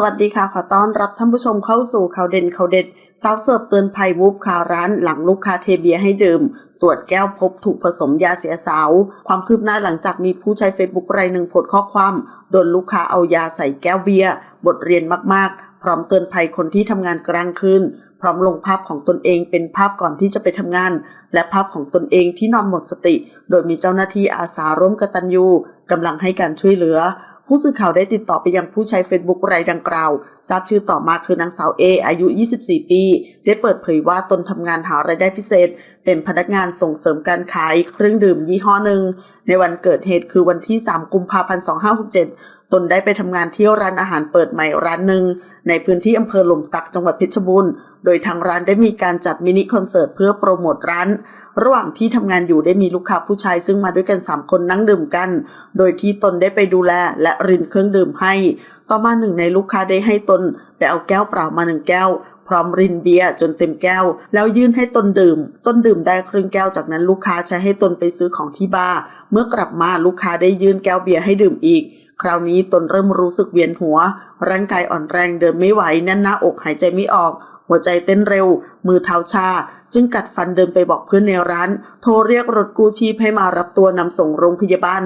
สวัสดีค่ะ ขอต้อนรับท่านผู้ชมเข้าสู่ข่าวเด่นข่าวเด็ดสาวเสิร์ฟเตือนภัยวูบข่าวร้านหลังลูกค้าเทเบียให้ดื่ม ตรวจแก้วพบถูกผสมยาเสียสาว ความคืบหน้าหลังจากมีผู้ใช้เฟซบุ๊กรายหนึ่งโพสข้อความโดนลูกค้าเอายาใส่แก้วเบียร์บทเรียนมากๆ พร้อมเตือนภัยคนที่ทำงานกลางคืนพร้อมลงภาพของตนเองเป็นภาพก่อนที่จะไปทำงาน และภาพของตนเองที่นอนหมดสติ โดยมีเจ้าหน้าที่อาสาร่วมกตัญญูกำลังให้การช่วยเหลือ ผู้สื่อข่าวได้ติดต่อไปยังผู้ใช้เฟซบุ๊กรายดังกล่าว ทราบชื่อต่อมาคือนางสาวเออายุ 24 ปี ได้เปิดเผยว่าตนทำงานหารายได้พิเศษ เป็นพนักงานส่งเสริมการขายเครื่องดื่มยี่ห้อหนึ่ง ในวันเกิดเหตุคือวันที่ 3 กุมภาพันธ์ 2567 ตนได้ไปทำงานที่ร้านอาหารเปิดใหม่ร้านหนึ่งในพื้นที่อำเภอหล่มสักจังหวัดเพชรบูรณ์ โดยทางร้านได้มีการจัดมินิคอนเสิร์ตเพื่อโปรโมทร้าน ระหว่างที่ทำงานอยู่ได้มีลูกค้าผู้ชายซึ่งมาด้วยกัน 3 คนนั่งดื่มกัน โดยที่ตนได้ไปดูแลและรินเครื่องดื่มให้ ต่อมาหนึ่งในลูกค้าได้ให้ตนไปเอาแก้วเปล่ามาหนึ่งแก้วพร้อมรินเบียร์จนเต็มแก้ว แล้วยื่นให้ตนดื่มต้นดื่มได้ครึ่งแก้วจากนั้นลูกค้าใช้ให้ตนไปซื้อของที่บาร์เมื่อกลับมาลูกค้าได้ยื่นแก้วเบียร์ให้ดื่มอีก คราวนี้ตนเริ่มรู้สึกเวียนหัว ร่างกายอ่อนแรงเดินไม่ไหวแน่นหน้าอกหายใจไม่ออก หัวใจเต้นเร็ว มือเท้าชา จึงกัดฟันเดินไปบอกเพื่อนในร้าน โทรเรียกรถกู้ชีพให้มารับตัวนำส่งโรงพยาบาล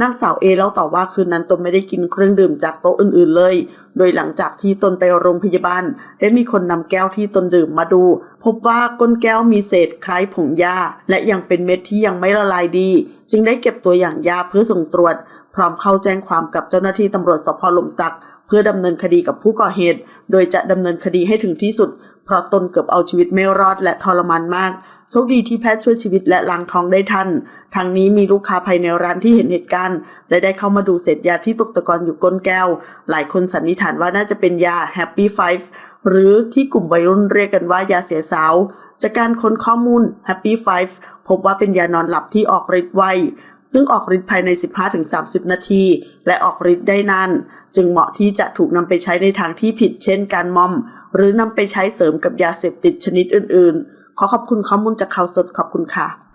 นางสาวเอเล่าต่อว่าคืนนั้นตนไม่ได้กินเครื่องดื่มจากโต๊ะอื่นๆเลย โดยหลังจากที่ตนไปโรงพยาบาล ได้มีคนนำแก้วที่ตนดื่มมาดู พบว่าก้นแก้วมีเศษคล้ายผงยาและยังเป็นเม็ดที่ยังไม่ละลายดี จึงได้เก็บตัวอย่างยาเพื่อส่งตรวจ พร้อมเข้าแจ้งความกับเจ้าหน้าที่ตำรวจสพหลมสัก เพื่อดำเนินคดีกับผู้ก่อเหตุ โดยจะดำเนินคดีให้ถึงที่สุด เพราะตนเกือบเอาชีวิตไม่รอดและทรมานมากโชคดีที่แพทย์ช่วยชีวิตและล้างท้องได้ทันทางนี้มีลูกค้าภายในร้านที่เห็นเหตุการณ์และได้เข้ามาดูเศษยาที่ตกตะกอนอยู่ก้นแก้ว หลายคนสันนิษฐานว่าน่าจะเป็นยา Happy Five หรือที่กลุ่มวัยรุ่นเรียกกันว่ายาเสียสาว จากการค้นข้อมูล Happy Five พบว่าเป็นยานอนหลับที่ออกฤทธิ์ไว ซึ่งออกฤทธิ์ภายใน 15-30 นาที และออกฤทธิ์ได้นานจึงเหมาะที่จะถูกนำไปใช้ในทางที่ผิด เช่น การมอม หรือนำไปใช้เสริมกับยาเสพติดชนิดอื่น ๆ ขอขอบคุณข้อมูลจากข่าวสดขอบคุณค่ะ